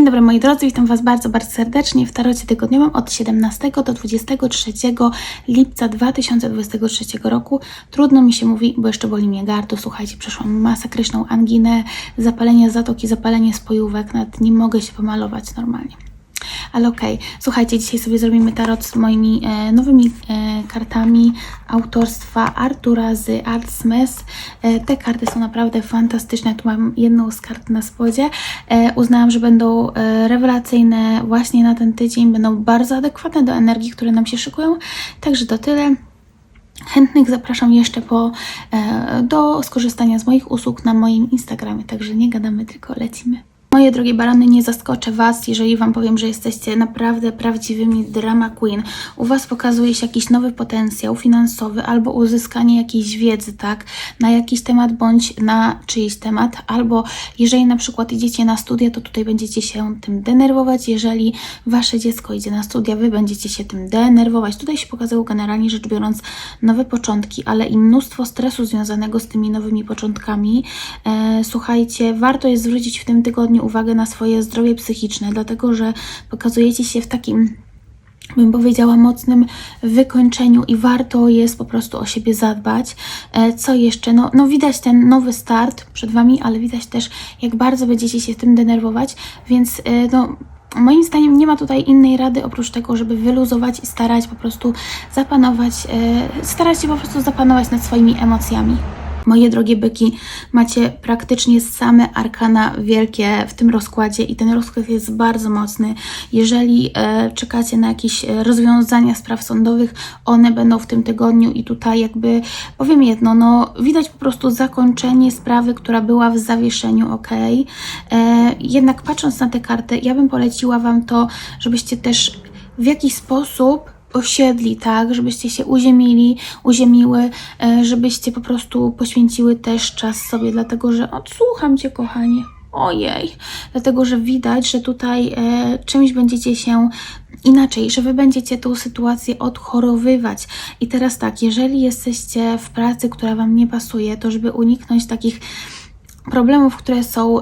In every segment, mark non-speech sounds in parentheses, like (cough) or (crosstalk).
Dzień dobry moi drodzy, witam Was bardzo, bardzo serdecznie w tarocie tygodniowym od 17 do 23 lipca 2023 roku. Trudno mi się mówi, bo jeszcze boli mnie gardło. Słuchajcie, przeszłam masakryczną anginę, zapalenie zatoki, zapalenie spojówek, nawet nie mogę się pomalować normalnie. Ale okej, słuchajcie, dzisiaj sobie zrobimy tarot z moimi e, nowymi e, kartami autorstwa Artura z Artsmith. E, te karty są naprawdę fantastyczne. Tu mam jedną z kart na spodzie. E, uznałam, że będą e, rewelacyjne właśnie na ten tydzień, będą bardzo adekwatne do energii, które nam się szykują. Także to tyle. Chętnych zapraszam jeszcze po, e, do skorzystania z moich usług na moim Instagramie. Także nie gadamy, tylko lecimy. Moje drogie barany, nie zaskoczę Was, jeżeli Wam powiem, że jesteście naprawdę prawdziwymi drama queen. U Was pokazuje się jakiś nowy potencjał finansowy albo uzyskanie jakiejś wiedzy, tak, na jakiś temat bądź na czyjś temat, albo jeżeli na przykład idziecie na studia, to tutaj będziecie się tym denerwować. Jeżeli Wasze dziecko idzie na studia, Wy będziecie się tym denerwować. Tutaj się pokazało generalnie rzecz biorąc nowe początki, ale i mnóstwo stresu związanego z tymi nowymi początkami. E, słuchajcie, warto jest zwrócić w tym tygodniu uwagę na swoje zdrowie psychiczne, dlatego że pokazujecie się w takim bym powiedziała, mocnym wykończeniu i warto jest po prostu o siebie zadbać. E, Co jeszcze? No, no widać ten nowy start przed Wami, ale widać też, jak bardzo będziecie się tym denerwować, więc e, no, moim zdaniem nie ma tutaj innej rady oprócz tego, żeby wyluzować i starać po prostu zapanować, e, starać się po prostu zapanować nad swoimi emocjami. Moje drogie byki, macie praktycznie same arkana wielkie w tym rozkładzie i ten rozkład jest bardzo mocny. Jeżeli e, czekacie na jakieś e, rozwiązania spraw sądowych, one będą w tym tygodniu i tutaj jakby powiem jedno, no widać po prostu zakończenie sprawy, która była w zawieszeniu, ok? E, jednak patrząc na tę kartę, ja bym poleciła Wam to, żebyście też w jakiś sposób osiedli, tak, żebyście się uziemili, uziemiły, e, żebyście po prostu poświęciły też czas sobie, dlatego że odsłucham Cię, kochanie. Ojej, dlatego że widać, że tutaj e, czymś będziecie się inaczej, że wy będziecie tą sytuację odchorowywać. I teraz tak, jeżeli jesteście w pracy, która wam nie pasuje, to żeby uniknąć takich problemów, które są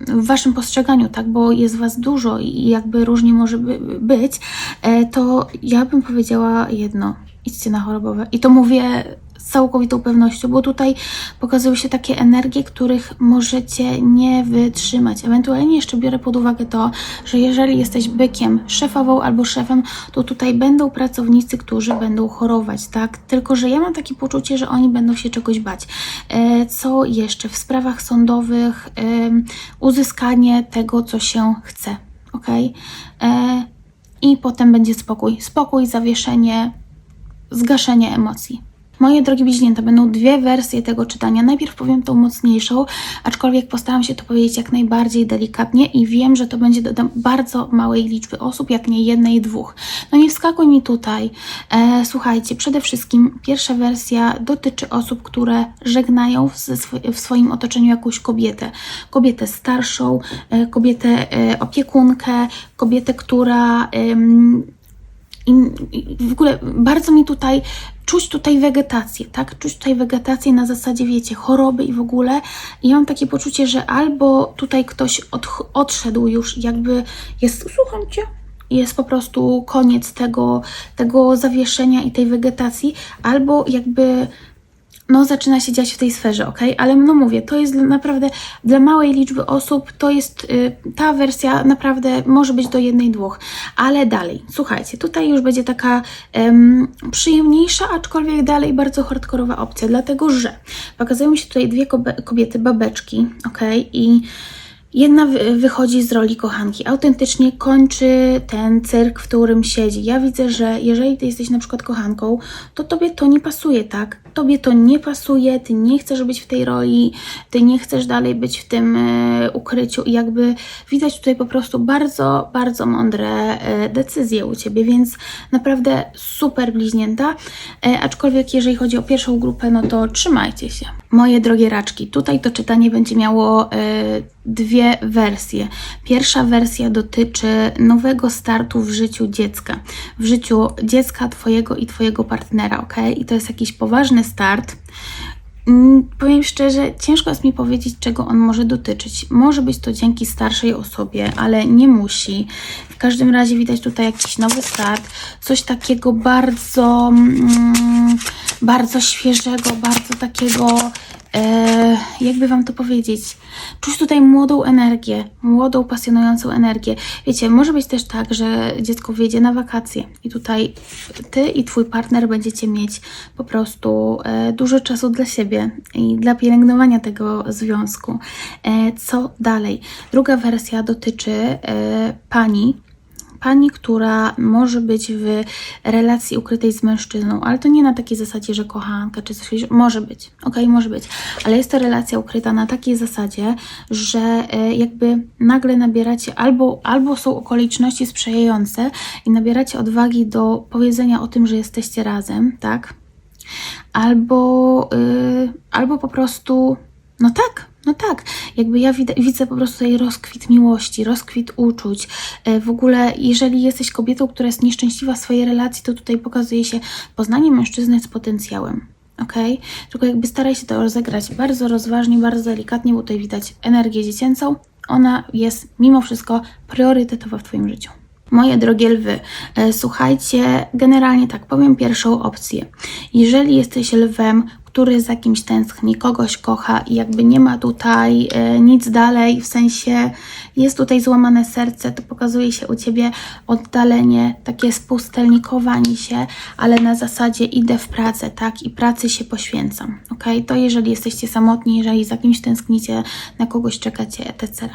w waszym postrzeganiu, tak, bo jest was dużo i jakby różnie może by, być, e, to ja bym powiedziała jedno, idźcie na chorobowe. I to mówię z całkowitą pewnością, bo tutaj pokazują się takie energie, których możecie nie wytrzymać. Ewentualnie jeszcze biorę pod uwagę to, że jeżeli jesteś bykiem, szefową albo szefem, to tutaj będą pracownicy, którzy będą chorować, tak? Tylko, że ja mam takie poczucie, że oni będą się czegoś bać. E, Co jeszcze? W sprawach sądowych uzyskanie tego, co się chce, ok? E, I potem będzie spokój. Spokój, zawieszenie, zgaszenie emocji. Moje drogie bliźnięta, będą dwie wersje tego czytania. Najpierw powiem tą mocniejszą, aczkolwiek postaram się to powiedzieć jak najbardziej delikatnie i wiem, że to będzie do bardzo małej liczby osób, jak nie jednej, dwóch. No nie wskakuj mi tutaj. E, słuchajcie, przede wszystkim pierwsza wersja dotyczy osób, które żegnają w, sw- w swoim otoczeniu jakąś kobietę. Kobietę starszą, e, kobietę e, opiekunkę, kobietę, która... i, i w ogóle bardzo mi tutaj czuć tutaj wegetację, tak? Czuć tutaj wegetację na zasadzie, wiecie, choroby i w ogóle. I mam takie poczucie, że albo tutaj ktoś od, odszedł już, jakby jest, słucham cię, jest po prostu koniec tego, tego zawieszenia i tej wegetacji, albo jakby no, zaczyna się dziać w tej sferze, ok? Ale no mówię, to jest naprawdę dla małej liczby osób, to jest y, ta wersja naprawdę może być do jednej, dwóch. Ale dalej, słuchajcie, tutaj już będzie taka em, przyjemniejsza, aczkolwiek dalej bardzo hardkorowa opcja, dlatego że pokazują się tutaj dwie kobiety, babeczki, ok? I Jedna wy- wychodzi z roli kochanki, autentycznie kończy ten cyrk, w którym siedzi. Ja widzę, że jeżeli ty jesteś na przykład kochanką, to tobie to nie pasuje, tak? Tobie to nie pasuje, ty nie chcesz być w tej roli, ty nie chcesz dalej być w tym e, ukryciu i jakby widać tutaj po prostu bardzo, bardzo mądre e, decyzje u ciebie, więc naprawdę super bliźnięta. E, aczkolwiek jeżeli chodzi o pierwszą grupę, no to trzymajcie się. Moje drogie raczki, tutaj to czytanie będzie miało dwie wersje. Pierwsza wersja dotyczy nowego startu w życiu dziecka. W życiu dziecka Twojego i Twojego partnera, ok? I to jest jakiś poważny start. Mm, Powiem szczerze, ciężko jest mi powiedzieć, czego on może dotyczyć. Może być to dzięki starszej osobie, ale nie musi. W każdym razie widać tutaj jakiś nowy start, coś takiego bardzo, mm, bardzo świeżego, bardzo takiego, e, jakby Wam to powiedzieć, czuć tutaj młodą energię, młodą, pasjonującą energię. Wiecie, może być też tak, że dziecko wyjedzie na wakacje i tutaj Ty i Twój partner będziecie mieć po prostu e, dużo czasu dla siebie i dla pielęgnowania tego związku. E, co dalej? Druga wersja dotyczy e, pani, pani, która może być w relacji ukrytej z mężczyzną, ale to nie na takiej zasadzie, że kochanka czy coś, może być, okej, może być, ale jest to relacja ukryta na takiej zasadzie, że e, jakby nagle nabieracie albo, albo są okoliczności sprzyjające i nabieracie odwagi do powiedzenia o tym, że jesteście razem, tak? Albo, y, albo po prostu, no tak, no tak, jakby ja widzę, widzę po prostu tutaj rozkwit miłości, rozkwit uczuć. E, W ogóle, jeżeli jesteś kobietą, która jest nieszczęśliwa w swojej relacji, to tutaj pokazuje się poznanie mężczyzny z potencjałem. Ok? Tylko jakby staraj się to rozegrać bardzo rozważnie, bardzo delikatnie, bo tutaj widać energię dziecięcą. Ona jest mimo wszystko priorytetowa w Twoim życiu. Moje drogie lwy, e, słuchajcie, generalnie tak powiem pierwszą opcję. Jeżeli jesteś lwem, który za kimś tęskni, kogoś kocha i jakby nie ma tutaj e, nic dalej, w sensie jest tutaj złamane serce, to pokazuje się u Ciebie oddalenie, takie spustelnikowanie się, ale na zasadzie idę w pracę, tak, i pracy się poświęcam, ok? To jeżeli jesteście samotni, jeżeli za kimś tęsknicie, na kogoś czekacie, etc.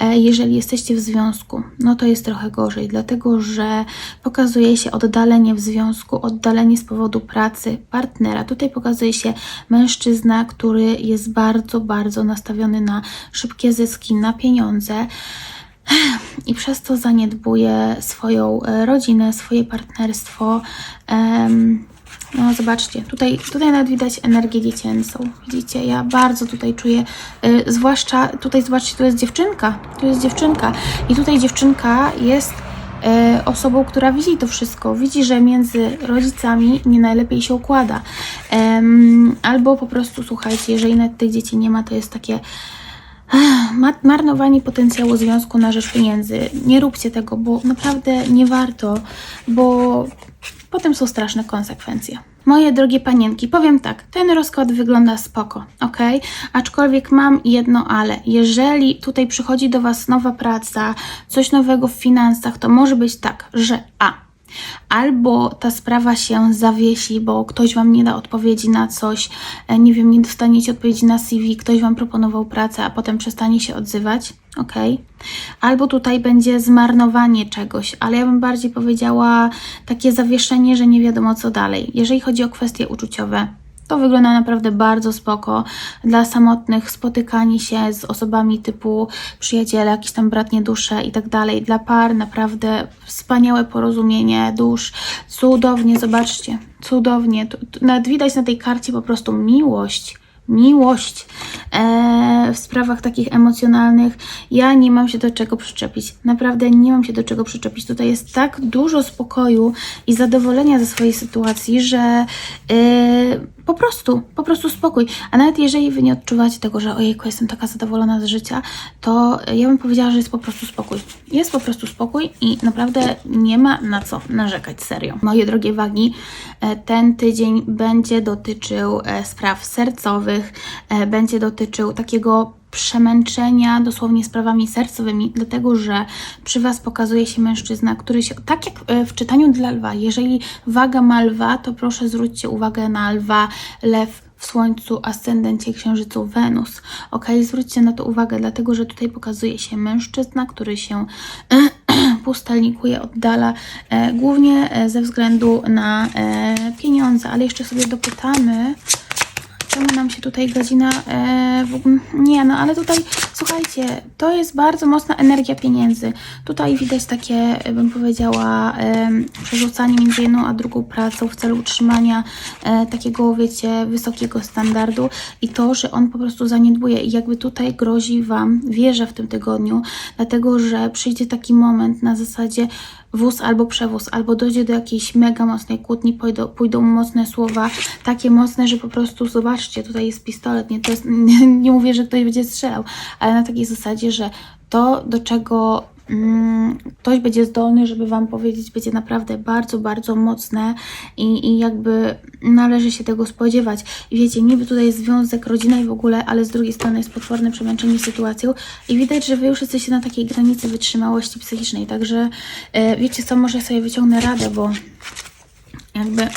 E, Jeżeli jesteście w związku, no to jest trochę gorzej, dlatego że pokazuje się oddalenie w związku, oddalenie z powodu pracy partnera. Tutaj pokazuje się mężczyzna, który jest bardzo, bardzo nastawiony na szybkie zyski, na pieniądze i przez to zaniedbuje swoją e, rodzinę, swoje partnerstwo. No zobaczcie, tutaj, tutaj nawet widać energię dziecięcą. Widzicie, ja bardzo tutaj czuję, y, zwłaszcza tutaj zobaczcie, tu jest dziewczynka, tu jest dziewczynka i tutaj dziewczynka jest e, osobą, która widzi to wszystko, widzi, że między rodzicami nie najlepiej się układa. Albo po prostu, słuchajcie, jeżeli nawet tych dzieci nie ma, to jest takie marnowanie potencjału związku na rzecz pieniędzy. Nie róbcie tego, bo naprawdę nie warto, bo potem są straszne konsekwencje. Moje drogie panienki, powiem tak, ten rozkład wygląda spoko, ok? Aczkolwiek mam jedno ale. Jeżeli tutaj przychodzi do Was nowa praca, coś nowego w finansach, to może być tak, że a. Albo ta sprawa się zawiesi, bo ktoś Wam nie da odpowiedzi na coś, e, nie wiem, nie dostaniecie odpowiedzi na CV, ktoś Wam proponował pracę, a potem przestanie się odzywać, ok? Albo tutaj będzie zmarnowanie czegoś, ale ja bym bardziej powiedziała takie zawieszenie, że nie wiadomo co dalej. Jeżeli chodzi o kwestie uczuciowe, to wygląda naprawdę bardzo spoko. Dla samotnych spotykanie się z osobami typu przyjaciele, jakiś tam bratnie dusze i tak dalej. Dla par naprawdę wspaniałe porozumienie dusz. Cudownie, zobaczcie. Cudownie. Nawet widać na tej karcie po prostu miłość. Miłość e, w sprawach takich emocjonalnych. Ja nie mam się do czego przyczepić. Naprawdę nie mam się do czego przyczepić. Tutaj jest tak dużo spokoju i zadowolenia ze swojej sytuacji, że e, po prostu, po prostu spokój. A nawet jeżeli wy nie odczuwacie tego, że ojejku, jestem taka zadowolona z życia, to ja bym powiedziała, że jest po prostu spokój. Jest po prostu spokój i naprawdę nie ma na co narzekać, serio. Moje drogie wagi, e, ten tydzień będzie dotyczył e, spraw sercowych, e, będzie dotyczył takiego przemęczenia dosłownie sprawami sercowymi, dlatego że przy Was pokazuje się mężczyzna, który się, tak jak e, w czytaniu dla lwa, jeżeli waga ma lwa, to proszę zwróćcie uwagę na lwa, lew w Słońcu, Ascendencie, Księżycu, Wenus. Ok, zwróćcie na to uwagę, dlatego że tutaj pokazuje się mężczyzna, który się (clears throat) pustelnikuje, oddala, e, głównie e, ze względu na e, pieniądze, ale jeszcze sobie dopytamy, czemu nam się tutaj godzina. E, w, nie, no ale tutaj Słuchajcie, to jest bardzo mocna energia pieniędzy. Tutaj widać takie, bym powiedziała, przerzucanie między jedną a drugą pracą w celu utrzymania e, takiego, wiecie, wysokiego standardu i to, że on po prostu zaniedbuje i jakby tutaj grozi Wam, wierzę w tym tygodniu, dlatego, że przyjdzie taki moment na zasadzie wóz albo przewóz, albo dojdzie do jakiejś mega mocnej kłótni, pójdą, pójdą mocne słowa, takie mocne, że po prostu zobaczcie, tutaj jest pistolet, nie, to jest, (laughs) nie, nie mówię, że ktoś będzie strzelał, ale na takiej zasadzie, że to, do czego mm, ktoś będzie zdolny, żeby Wam powiedzieć, będzie naprawdę bardzo, bardzo mocne i, i jakby należy się tego spodziewać. Wiecie, niby tutaj jest związek, rodzina i w ogóle, ale z drugiej strony jest potworne przemęczenie sytuacją i widać, że Wy już jesteście na takiej granicy wytrzymałości psychicznej, także e, wiecie co, może sobie wyciągnę radę, bo jakby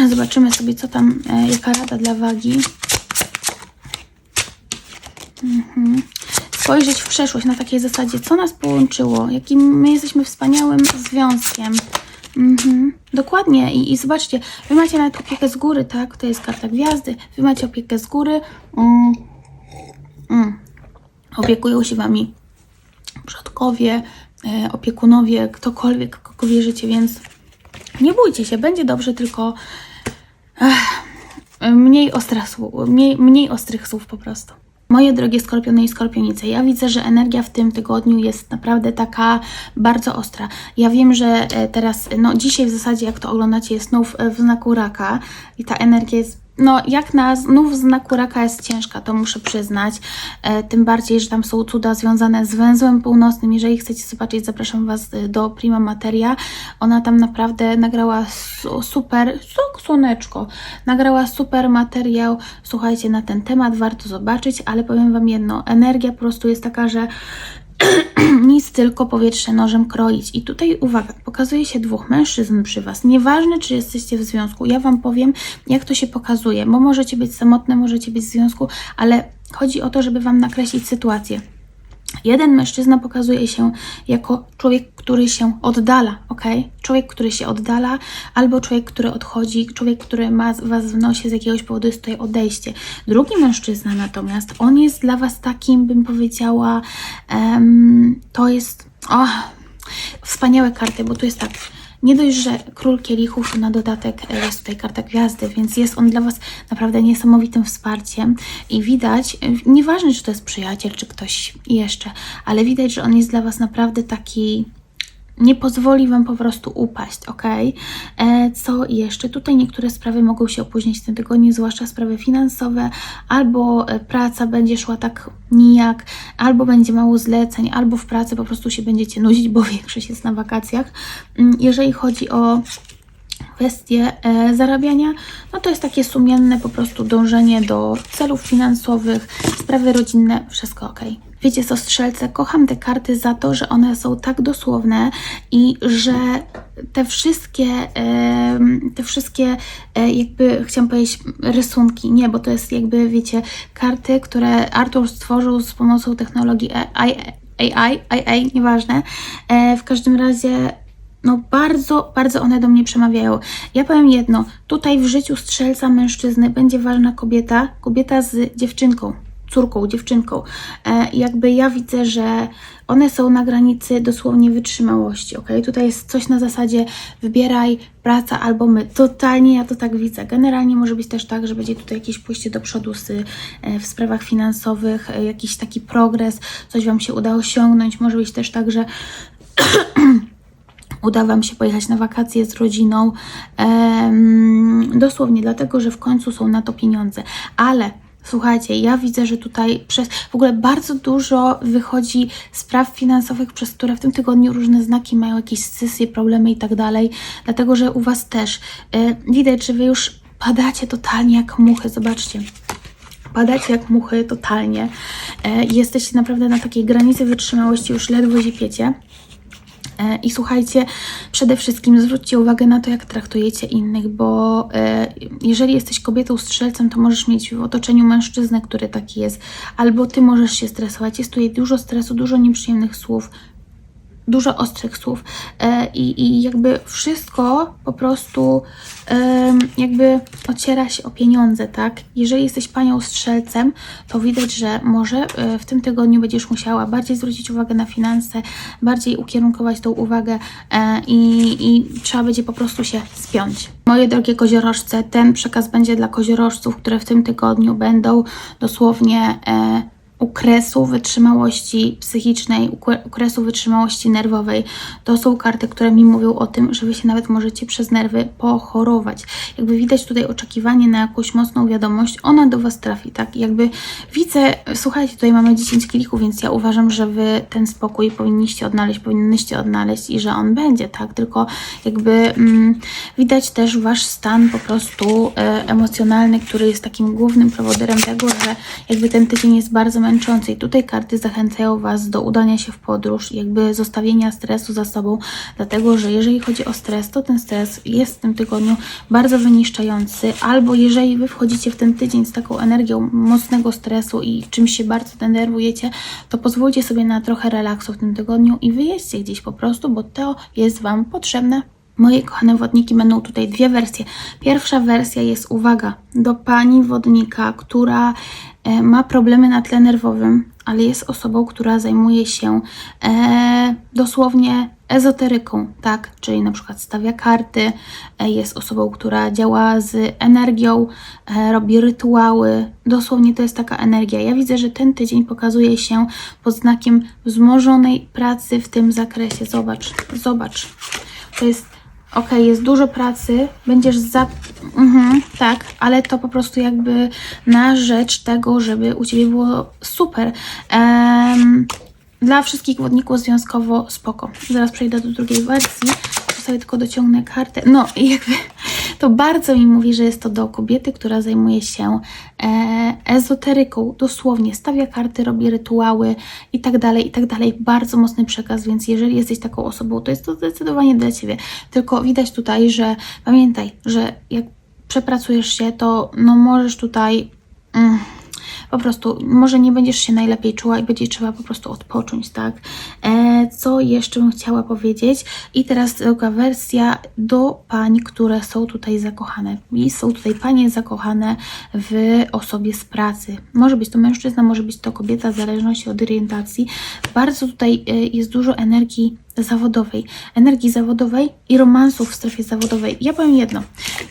(clears throat) zobaczymy sobie, co tam, e, jaka rada dla wagi. Mhm. Spojrzeć w przeszłość na takiej zasadzie, co nas połączyło, jakim my jesteśmy wspaniałym związkiem. Mhm. Dokładnie I, i zobaczcie, wy macie nawet opiekę z góry, tak? To jest karta gwiazdy. Wy macie opiekę z góry. Mm. Mm. Opiekują się wami przodkowie, e, opiekunowie, ktokolwiek, kogo wierzycie, więc nie bójcie się, będzie dobrze, tylko ech, mniej, słów, mniej, mniej ostrych słów po prostu. Moje drogie skorpiony i skorpionice, ja widzę, że energia w tym tygodniu jest naprawdę taka bardzo ostra. Ja wiem, że e, teraz, no dzisiaj w zasadzie jak to oglądacie jest znów e, w znaku raka i ta energia jest no, jak na znów znaku raka jest ciężka, to muszę przyznać. E, tym bardziej, że tam są cuda związane z węzłem północnym. Jeżeli chcecie zobaczyć, zapraszam Was e, do Prima Materia. Ona tam naprawdę nagrała su super, sok słoneczko, nagrała super materiał. Słuchajcie, na ten temat warto zobaczyć, ale powiem Wam jedno, energia po prostu jest taka, że (clears throat) nic, tylko powietrze nożem kroić. I tutaj uwaga, pokazuje się dwóch mężczyzn przy Was. Nieważne, czy jesteście w związku, ja Wam powiem, jak to się pokazuje, bo możecie być samotne, możecie być w związku, ale chodzi o to, żeby Wam nakreślić sytuację. Jeden mężczyzna pokazuje się jako człowiek, który się oddala, ok? Człowiek, który się oddala, albo człowiek, który odchodzi, człowiek, który ma was w nosie z jakiegoś powodu, jest tutaj odejście. Drugi mężczyzna natomiast, on jest dla was takim, bym powiedziała, em, to jest. Oh, wspaniałe karty, bo tu jest tak. Nie dość, że król kielichów, na dodatek e, jest tutaj karta gwiazdy, więc jest on dla Was naprawdę niesamowitym wsparciem i widać, e, nieważne czy to jest przyjaciel, czy ktoś jeszcze, ale widać, że on jest dla Was naprawdę taki nie pozwoli Wam po prostu upaść, ok? E, co jeszcze? Tutaj niektóre sprawy mogą się opóźnić w tym tygodniu, zwłaszcza sprawy finansowe, albo e, praca będzie szła tak nijak, albo będzie mało zleceń, albo w pracy po prostu się będziecie nudzić, bo (laughs) większość jest na wakacjach. Mm, jeżeli chodzi o kwestie e, zarabiania, no to jest takie sumienne po prostu dążenie do celów finansowych, sprawy rodzinne, wszystko ok. Wiecie co, strzelce, kocham te karty za to, że one są tak dosłowne i że te wszystkie, e, te wszystkie e, jakby, chciałam powiedzieć, rysunki, nie, bo to jest jakby, wiecie, karty, które Artur stworzył z pomocą technologii AI, AI, AI nieważne. W każdym razie no bardzo, bardzo one do mnie przemawiają. Ja powiem jedno, tutaj w życiu strzelca mężczyzny będzie ważna kobieta, kobieta z dziewczynką, córką, dziewczynką. E, jakby ja widzę, że one są na granicy dosłownie wytrzymałości, ok? Tutaj jest coś na zasadzie wybieraj praca albo my. Totalnie ja to tak widzę. Generalnie może być też tak, że będzie tutaj jakieś pójście do przodu z, e, w sprawach finansowych, e, jakiś taki progres, coś Wam się uda osiągnąć. Może być też tak, że (clears throat) uda Wam się pojechać na wakacje z rodziną. Dosłownie dlatego, że w końcu są na to pieniądze. Ale słuchajcie, ja widzę, że tutaj przez w ogóle bardzo dużo wychodzi spraw finansowych, przez które w tym tygodniu różne znaki mają jakieś scysy, problemy i tak dalej. Dlatego, że u Was też e, widać, że Wy już padacie totalnie jak muchy. Zobaczcie padacie jak muchy totalnie. E, jesteście naprawdę na takiej granicy wytrzymałości, już ledwo zipiecie. E, I słuchajcie, przede wszystkim zwróćcie uwagę na to, jak traktujecie innych, bo e, jeżeli jesteś kobietą strzelcem, to możesz mieć w otoczeniu mężczyznę, który taki jest, albo ty możesz się stresować. Jest tutaj dużo stresu, dużo nieprzyjemnych słów. Dużo ostrych słów e, i, i jakby wszystko po prostu jakby ociera się o pieniądze, tak? Jeżeli jesteś panią strzelcem, to widać, że może e, w tym tygodniu będziesz musiała bardziej zwrócić uwagę na finanse, bardziej ukierunkować tą uwagę e, i, i trzeba będzie po prostu się spiąć. Moje drogie koziorożce, ten przekaz będzie dla koziorożców, które w tym tygodniu będą dosłownie e, u kresu wytrzymałości psychicznej, u kre- u kresu wytrzymałości nerwowej. To są karty, które mi mówią o tym, że wy się nawet możecie przez nerwy pochorować. Jakby widać tutaj oczekiwanie na jakąś mocną wiadomość, ona do was trafi, tak? Jakby widzę, słuchajcie, tutaj mamy 10 kielichów, więc ja uważam, że wy ten spokój powinniście odnaleźć, powinnyście odnaleźć i że on będzie, tak? Tylko jakby mm, widać też wasz stan po prostu e, emocjonalny, który jest takim głównym prowodyrem tego, że jakby ten tydzień jest bardzo tutaj karty zachęcają was do udania się w podróż, jakby zostawienia stresu za sobą, dlatego, że jeżeli chodzi o stres, to ten stres jest w tym tygodniu bardzo wyniszczający, albo jeżeli wy wchodzicie w ten tydzień z taką energią mocnego stresu i czymś się bardzo denerwujecie, to pozwólcie sobie na trochę relaksu w tym tygodniu i wyjeźdźcie gdzieś po prostu, bo to jest wam potrzebne. Moje kochane wodniki będą tutaj dwie wersje. Pierwsza wersja jest, uwaga, do pani wodnika, która ma problemy na tle nerwowym, ale jest osobą, która zajmuje się e, dosłownie ezoteryką, tak? Czyli na przykład stawia karty, e, jest osobą, która działa z energią, e, robi rytuały. Dosłownie to jest taka energia. Ja widzę, że ten tydzień pokazuje się pod znakiem wzmożonej pracy w tym zakresie. Zobacz, zobacz. To jest Okej, jest dużo pracy, będziesz za. Mhm, tak, ale to po prostu jakby na rzecz tego, żeby u ciebie było super. Em, dla wszystkich wodników związkowo spoko. Zaraz przejdę do drugiej wersji. Tu sobie tylko dociągnę kartę. No i jakby to bardzo mi mówi, że jest to do kobiety, która zajmuje się e, ezoteryką. Dosłownie stawia karty, robi rytuały i tak dalej, i tak dalej. Bardzo mocny przekaz, więc jeżeli jesteś taką osobą, to jest to zdecydowanie dla ciebie. Tylko widać tutaj, że pamiętaj, że jak przepracujesz się, to no możesz tutaj. Mm, po prostu może nie będziesz się najlepiej czuła i będzie trzeba po prostu odpocząć, tak? E, co jeszcze bym chciała powiedzieć? I teraz druga wersja do pań, które są tutaj zakochane. I są tutaj panie zakochane w osobie z pracy. Może być to mężczyzna, może być to kobieta, w zależności od orientacji. Bardzo tutaj e, jest dużo energii zawodowej, energii zawodowej i romansów w strefie zawodowej. Ja powiem jedno,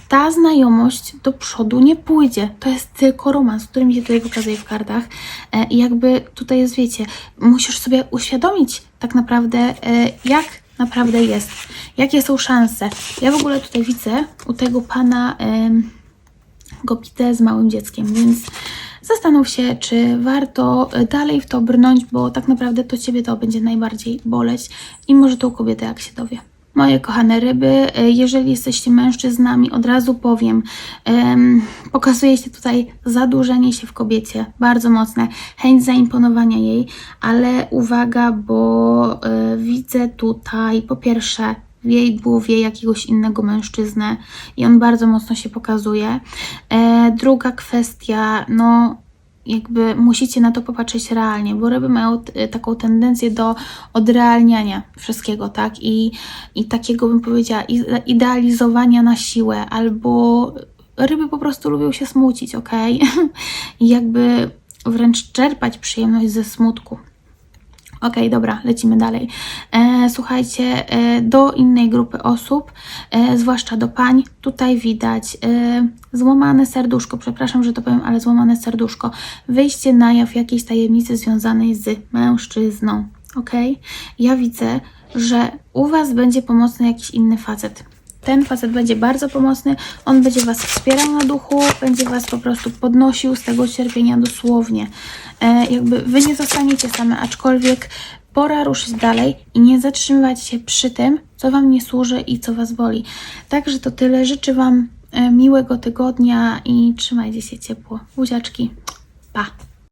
ta znajomość do przodu nie pójdzie. To jest tylko romans, który mi się tutaj pokazuje w kartach. E, I jakby tutaj jest, wiecie, musisz sobie uświadomić tak naprawdę, e, jak naprawdę jest, jakie są szanse. Ja w ogóle tutaj widzę u tego pana gopitę z małym dzieckiem, więc zastanów się, czy warto e, dalej w to brnąć, bo tak naprawdę to Ciebie to będzie najbardziej boleć i może tą kobietę jak się dowie. Moje kochane ryby, e, jeżeli jesteście mężczyznami, od razu powiem, em, pokazuje się tutaj zadłużenie się w kobiecie, bardzo mocne, chęć zaimponowania jej, ale uwaga, bo e, widzę tutaj po pierwsze w jej głowie jakiegoś innego mężczyznę i on bardzo mocno się pokazuje. E, druga kwestia, no jakby musicie na to popatrzeć realnie, bo ryby mają t- taką tendencję do odrealniania wszystkiego, tak? I, i takiego bym powiedziała, idealizowania na siłę, albo ryby po prostu lubią się smucić, ok? (laughs) I jakby wręcz czerpać przyjemność ze smutku. Okej, dobra, lecimy dalej. E, słuchajcie, e, do innej grupy osób, e, zwłaszcza do pań, tutaj widać e, złamane serduszko, przepraszam, że to powiem, ale złamane serduszko. Wyjście na jaw jakiejś tajemnicy związanej z mężczyzną, ok? Ja widzę, że u Was będzie pomocny jakiś inny facet. Ten facet będzie bardzo pomocny, on będzie Was wspierał na duchu, będzie Was po prostu podnosił z tego cierpienia dosłownie. E, jakby Wy nie zostaniecie same, aczkolwiek pora ruszyć dalej i nie zatrzymywać się przy tym, co Wam nie służy i co Was boli. Także to tyle. Życzę Wam e, miłego tygodnia i trzymajcie się ciepło. Buziaczki. Pa!